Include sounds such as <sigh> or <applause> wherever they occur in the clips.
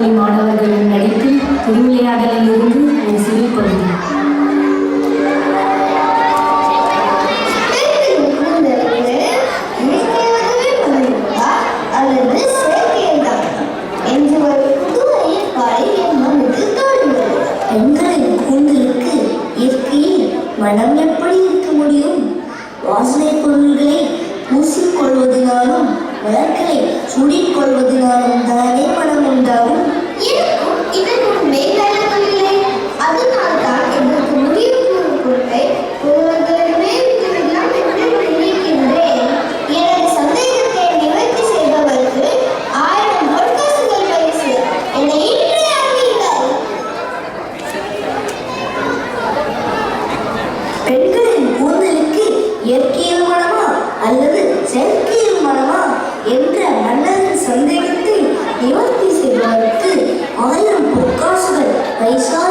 மாணவர்களின் நடிப்பில் திருவிளையாடலில் இருந்து ஒரு சிறு பகுதி. பெண்களின் கூந்தலுக்கு இயற்கையில் மனம் எப்படி இருக்க முடியும்? வாசனை பொருள்களை பூசிக்கொள்வதனாலும் மலர்களை சுடிக்கொள்வதனாலும் தானே மனம் உண்டாகும் அதனால்தான் எங்களுக்கு முடிவு கூறும் பொருட்டை ஒருவர்களிடமே விட்டுவிடலாம் என்று நினைக்கின்றேன் எனது சந்தேகத்தை நிவர்த்தி செய்பவருக்கு ஆயிரம் பொற்காசுகள் பரிசு என்னை இன்றே அறிவீர்கள் பெண்களின் கூந்தலுக்கு இயற்கையில் மனமா செயற்கையின் மூலமா என்ற மன்னரின் சந்தேகத்தை நிவர்த்தி செய்வதற்கு ஆயிரம் பொற்காசுகள் பைசா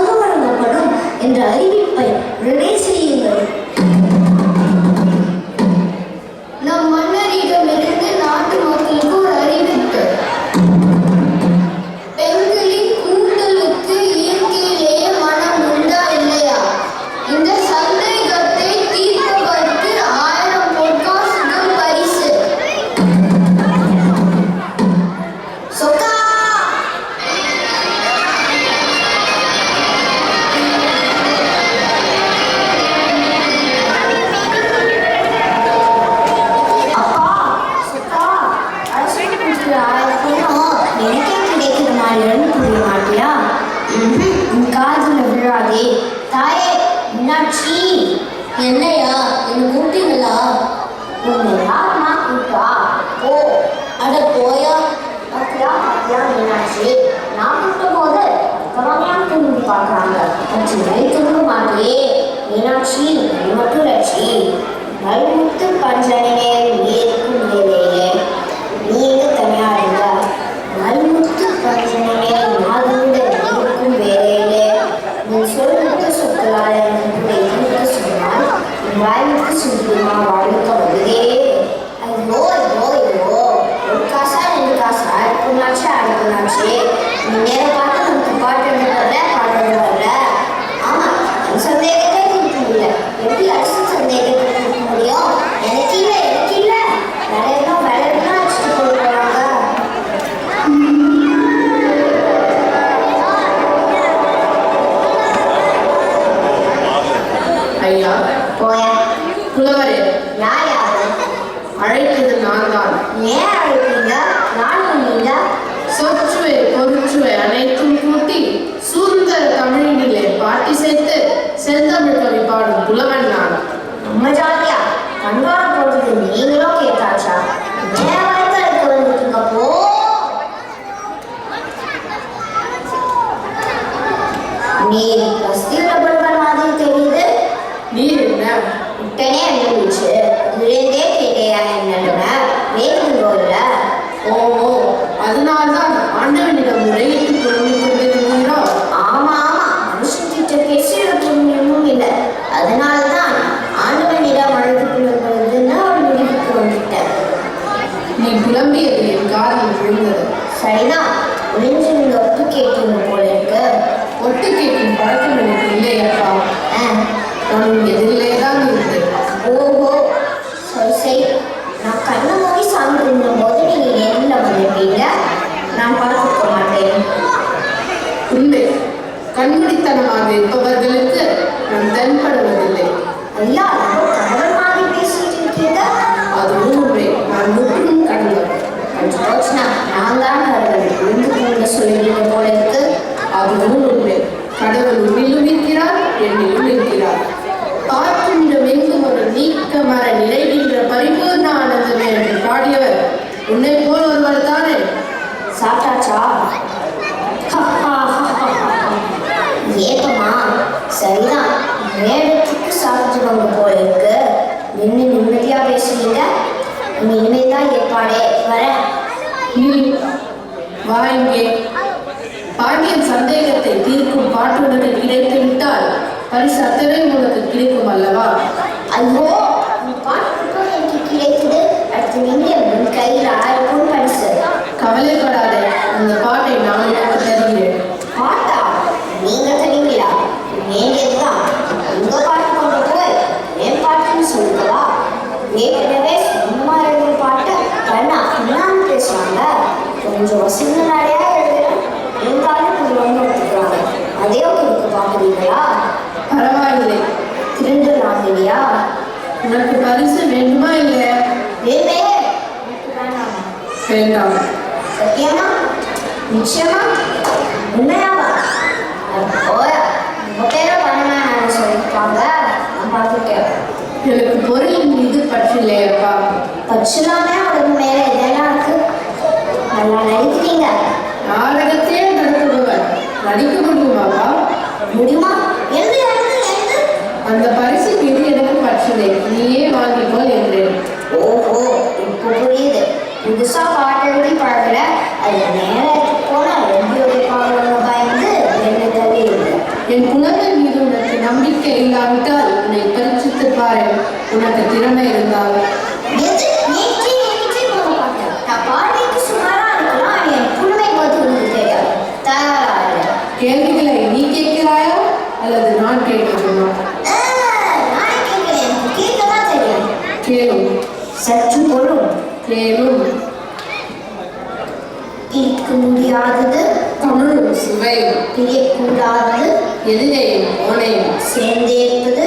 ஐயா. போய. புலவரே யார் யாரு? அழைத்தது நான் தான் ஏன் அழைப்பீங்க நான் நீங்க? சொற்சுவை பொருட்சுவை அனைத்தும் கூட்டி சுந்தர தமிழினிலே பாட்டி சேர்த்து செந்தமிழ் கவி பாடும் புலவன் நான். நம்ம ஜாலியா கண்காண சரிதான் ஒளிஞ்சு நீங்க ஒத்து கேட்டீங்க போல இருக்கு. ஒட்டு கேட்கும் பழக்கம் எனக்கு இல்லையப்பா. நான் எதிரிலே தான் இருந்தேன் ஓஹோ சரி நான் கண்ணை மூடி சாமி கும்பிடும்போது நீங்க நேரில் வந்திருப்பீங்க நான் பார்த்துக்க மாட்டேன். உண்மை கண்மூடித்தனமாக இருப்பவர்களுக்கு நான் தென்படுவதில்லை. ஐயா அதுவும் உண்மை நான் முற்றிலும் கடந்தவன் கொஞ்சம் போச்சுன்னா நான் தான் கடவுள் விழுந்து போல இருக்கு. அதுவும் உண்டு கடவுள் உன்னிலும் இருக்கிறார் என்னிலும் இருக்கிறார். பார்க்கும் எங்கும் ஒரு நீக்க மர நிறைகின்ற பரிபூர்ண ஆனந்தமே என்று பாடியவர். உன்னை இங்கே பாண்டியன் சந்தேகத்தை தீர்க்கும் பாட்டு உனக்கு கிடைத்து விட்டால் பரிசு அத்தனை உனக்கு கிடைக்கும் அல்லவா? ஐயோ பாட்டு கிடைக்குது அடுத்து நீங்க உன் கையில் ஆயிரம் பரிசு. கவலைப்படாதே அந்த பாட்டை நான் இல்லையா? உனக்கு பரிசு வேண்டுமா இல்லையா? வேண்டாம். சத்தியமா? நிச்சயமா? உண்மையாவா? போயா. உங்க பேரை நான் பார்த்துருக்கேன். எனக்கு பொருளின் மீது பற்றில்லையப்பா பச்சுலாமே உனக்கு மேல இதெல்லாம் இருக்கு? நல்லா நடிக்கிறீங்க நாடகத்தையே நடத்துடுவேன் நடிக்க முடியுமாப்பா? முடியுமா? எழுது எழுது எழுது அந்த பரிசு மீது எனக்கு பற்றில்லை நீயே வாங்கிக்கோ என்றேன் ஓஹோ இப்போ புரியுது புதுசா பாட்டு எழுதி பழகல அது நேரம் போன ரெடியோட பாடணும் பயந்து என்ன தள்ளி இல்லை என் குழந்தை மீது உனக்கு நம்பிக்கை இல்லாவிட்டால் உன்னை பரீட்சித்து பாரு உனக்கு திறமை இருந்தால். கேள்விகளை நீ கேட்கிறாயா? அல்லது நான் கேட்கிறேன். கேளும். சற்று பொருள் கேளும். இருக்க முடியாதது. தமிழும் சுவையும் பிரியக்கூடாதது. எதிரையும் ஓனையும் சேர்ந்தேற்பது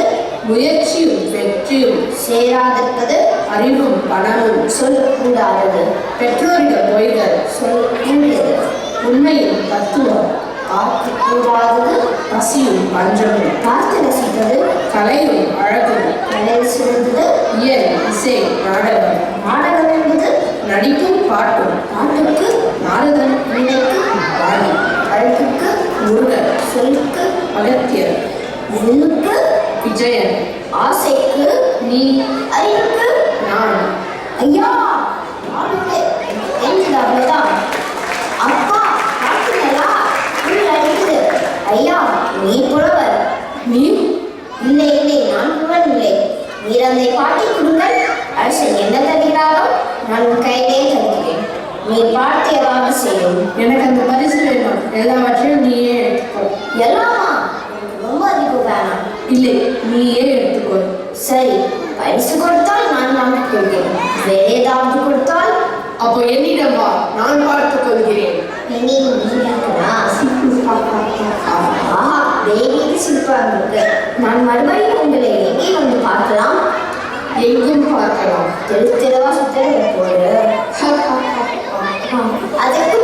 முயற்சியும் வெற்றியும் சேராதிருப்பது அறிவும் பணமும் சொல்லக்கூடாதது. பெற்றோரிடம் பொய்கள் சொல்லக்கூடியது. உண்மையும் தத்துவம் பார்க்கக்கூடாதது. பசியும் பஞ்சமும் பார்த்து ரசிப்பது. கலையும் அழகும் கலை சிறந்தது. இயல் இசை நாடகம் நாடகம் என்பது நடிப்பு வில்லுக்கு விஜயன் ஆசைக்கு நீ அறிவுக்கு நான். ஐயா அவ்வளவுதான். அப்பா அடிக்குது. ஐயா நீ புலவர். நீ? இல்லை இல்லை நான் புலவன் இல்லை. நீர் அந்த பாட்டி கொடுங்கள். அரசன் என்ன தருகிறாரோ நான் உன் கையிலே தருகிறேன். நீ பார்த்து ஏதாவது செய்யும். எனக்கு அந்த பரிசு வேணும். எல்லாவற்றையும் நீயே எடுத்துக்கோ. எல்லாமா? வேணாம். இல்லை நீயே எடுத்துக்கொள். சரி பரிசு கொடுத்தால் நான் வாங்கிக் கொள்கிறேன். வேற ஏதாவது கொடுத்தால்? அப்போ என்னிடம் நான் பார்த்துக் கொள்கிறேன். தேவிக்கு சிரிப்பாக நான் மறுபடியும் உங்களை எங்கே வந்து பார்க்கலாம்? எங்கும் பார்க்கலாம். தெரு தெருவா சுத்தம் போது <laughs> அதற்கு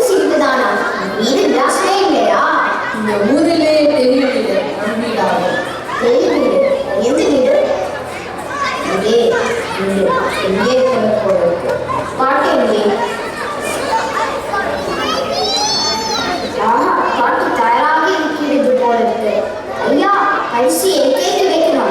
അരിശി എൽ കെ ജി വെക്കണം